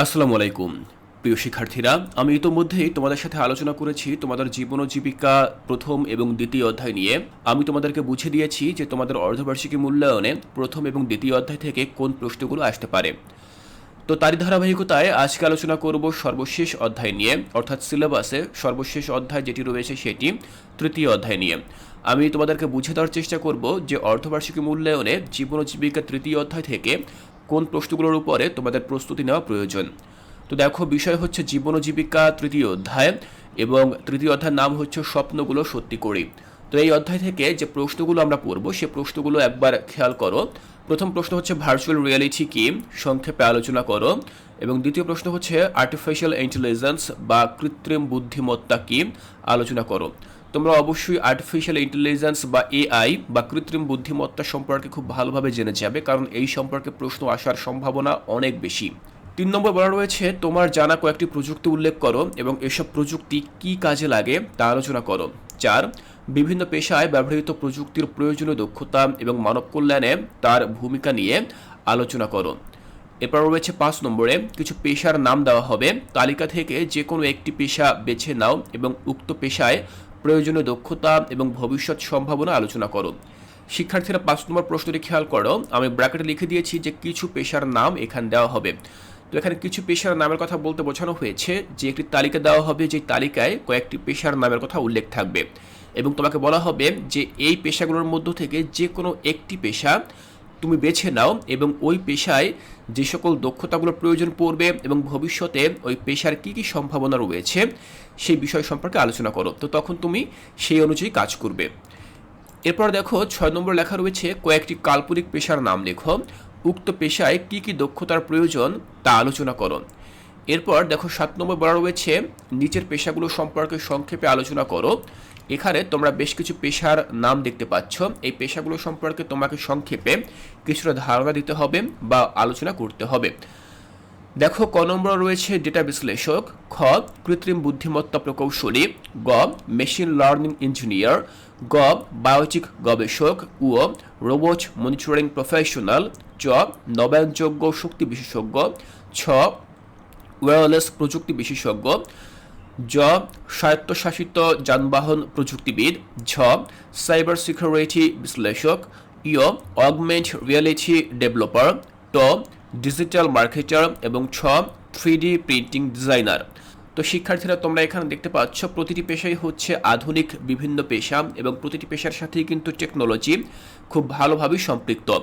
আসসালামু আলাইকুম। প্রিয় শিক্ষার্থীরা, আমি ইতোমধ্যেই তোমাদের সাথে আলোচনা করেছি তোমাদের জীবন ও জীবিকা প্রথম এবং দ্বিতীয় অধ্যায় নিয়ে। আমি তোমাদেরকে বুঝিয়ে দিয়েছি যে তোমাদের অর্ধবার্ষিকী মূল্যায়নে প্রথম এবং দ্বিতীয় অধ্যায় থেকে কোন প্রশ্নগুলো আসতে পারে। তো তারই ধারাবাহিকতায় আজকে আলোচনা করব সর্বশেষ অধ্যায় নিয়ে, অর্থাৎ সিলেবাসে সর্বশেষ অধ্যায় যেটি রয়েছে সেটি তৃতীয় অধ্যায় নিয়ে। আমি তোমাদেরকে বুঝে দেওয়ার চেষ্টা করব যে অর্ধবার্ষিকী মূল্যায়নে জীবন ও জীবিকা তৃতীয় অধ্যায় থেকে কোন প্রশ্নগুলোর উপরে তোমাদের প্রস্তুতি নেওয়া প্রয়োজন? তো দেখো, বিষয় হচ্ছে জীবন জীবিকা তৃতীয় অধ্যায় এবং তৃতীয় অধ্যায়ের নাম হচ্ছে স্বপ্নগুলো সত্যি করি। তো এই অধ্যায় থেকে যে প্রশ্নগুলো আমরা পড়ব, সে প্রশ্নগুলো একবার খেয়াল করো। প্রথম প্রশ্ন হচ্ছে ভার্চুয়াল রিয়ালিটি কি? সংক্ষেপে আলোচনা করো। এবং দ্বিতীয় প্রশ্ন হচ্ছে আর্টিফিশিয়াল ইন্টেলিজেন্স বা কৃত্রিম বুদ্ধিমত্তা কি? আলোচনা করো। তোমরা অবশ্যই আর্টিফিশিয়াল ইন্টেলিজেন্স বা এআই বা কৃত্রিম বুদ্ধিমত্তা সম্পর্কে খুব ভালোভাবে জেনে যাবে, কারণ এই সম্পর্কে প্রশ্ন আসার সম্ভাবনা অনেক বেশি। তিন নম্বর বলা রয়েছে, তোমার জানা কয়েকটি প্রযুক্তি উল্লেখ করো এবং এসব প্রযুক্তি কি কাজে লাগে তা আলোচনা করো। চার, বিভিন্ন পেশায় ব্যবহৃত প্রযুক্তির প্রয়োজনীয় দক্ষতা এবং মানব কল্যাণে তার ভূমিকা নিয়ে আলোচনা করো। এরপর রয়েছে পাঁচ নম্বরে, কিছু পেশার নাম দেওয়া হবে, তালিকা থেকে যে কোনো একটি পেশা বেছে নাও এবং উক্ত পেশায় প্রয়োজনীয় দক্ষতা এবং ভবিষ্যৎ সম্ভাবনা আলোচনা করো। শিক্ষার্থীরা পাঁচ নম্বর প্রশ্নটি খেয়াল করো। আমি ব্র্যাকেটে লিখে দিয়েছি যে কিছু পেশার নাম এখানে দেওয়া হবে। তো এখানে কিছু পেশার নামের কথা বলতে বোঝানো হয়েছে, যে একটি তালিকা দেওয়া হবে যে তালিকায় কয়েকটি পেশার নামের কথা উল্লেখ থাকবে। এবং তোমাকে বলা হবে যে এই পেশাগুলোর মধ্য থেকে যে কোনো একটি পেশা তুমি বেছে নাও এবং ওই পেশায় যে সকল দক্ষতাগুলোর প্রয়োজন পড়বে এবং ভবিষ্যতে ওই পেশার কী কী সম্ভাবনা রয়েছে, সেই বিষয় সম্পর্কে আলোচনা করো। তো তখন তুমি সেই অনুযায়ী কাজ করবে। এরপর দেখো, ছয় নম্বর লেখা রয়েছে, কয়েকটি কাল্পনিক পেশার নাম লেখো। উক্ত পেশায় কি কি দক্ষতার প্রয়োজন তা আলোচনা করো। এরপর দেখো, সাত নম্বর বলা রয়েছে, নিচের পেশাগুলো সম্পর্কে সংক্ষেপে আলোচনা করো। এখানে তোমরা বেশ কিছু পেশার নাম দেখতে পাচ্ছ। এই পেশাগুলো সম্পর্কে তোমাকে সংক্ষেপে কিছুটা ধারণা দিতে হবে বা আলোচনা করতে হবে। দেখো, ক নম্বর রয়েছে ডেটা বিশ্লেষক, খ, কৃত্রিম বুদ্ধিমত্তা প্রকৌশলী, গ, মেশিন লার্নিং ইঞ্জিনিয়ার, গ, বায়োটিক গবেষক ও রোবট মনিটরিং প্রফেশনাল, চ, নবায়নযোগ্য শক্তি বিশেষজ্ঞ, ছ, ওয়্যারলেস প্রযুক্তি বিশেষজ্ঞ জ, স্বায়ত্তশাসিত যানবাহন প্রযুক্তিবিদ, ঝ, সাইবার সিকিউরিটি বিশ্লেষক ইয় অগমেন্ট রিয়েলিটি ডেভেলপার, ট, ডিজিটাল মার্কেটার এবং ছ থ্রি ডি প্রিন্টিং ডিজাইনার। তো শিক্ষার্থীরা, তোমরা এখানে দেখতে পাচ্ছ, প্রতিটি পেশাই হচ্ছে আধুনিক বিভিন্ন পেশা এবং প্রতিটি পেশার সাথেই কিন্তু টেকনোলজি খুব ভালোভাবেই সম্পৃক্ত।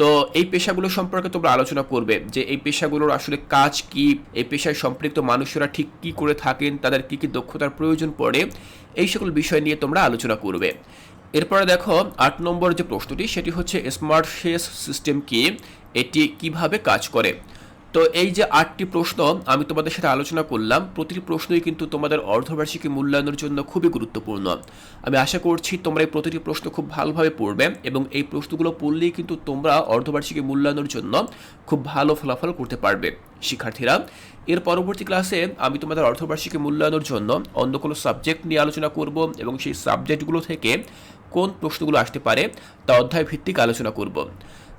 তো এই পেশাগুলো সম্পর্কে তোমরা আলোচনা করবে যে এই পেশাগুলোর আসলে কাজ কি, এই পেশায় সম্পৃক্ত মানুষরা ঠিক কি করে থাকেন, তাদের কি কি দক্ষতার প্রয়োজন পড়ে, এই সকল বিষয় নিয়ে তোমরা আলোচনা করবে। এরপরে দেখো, আট নম্বর যে প্রশ্নটি, সেটি হচ্ছে স্মার্ট ফেস সিস্টেম কি, এটি কীভাবে কাজ করে? তো এই যে আটটি প্রশ্ন আমি তোমাদের সাথে আলোচনা করলাম, প্রতিটি প্রশ্নই কিন্তু তোমাদের অর্ধবার্ষিকী মূল্যায়নের জন্য খুবই গুরুত্বপূর্ণ। আমি আশা করছি তোমরা এই প্রতিটি প্রশ্ন খুব ভালোভাবে পড়বে এবং এই প্রশ্নগুলো পড়লেই কিন্তু তোমরা অর্ধবার্ষিকী মূল্যায়নের জন্য খুব ভালো ফলাফল করতে পারবে। শিক্ষার্থীরা, এর পরবর্তী ক্লাসে আমি তোমাদের অর্ধবার্ষিকী মূল্যায়নের জন্য অন্য কোনো সাবজেক্ট নিয়ে আলোচনা করব এবং সেই সাবজেক্টগুলো থেকে কোন প্রশ্নগুলো আসতে পারে তা অধ্যায় ভিত্তিক আলোচনা করব।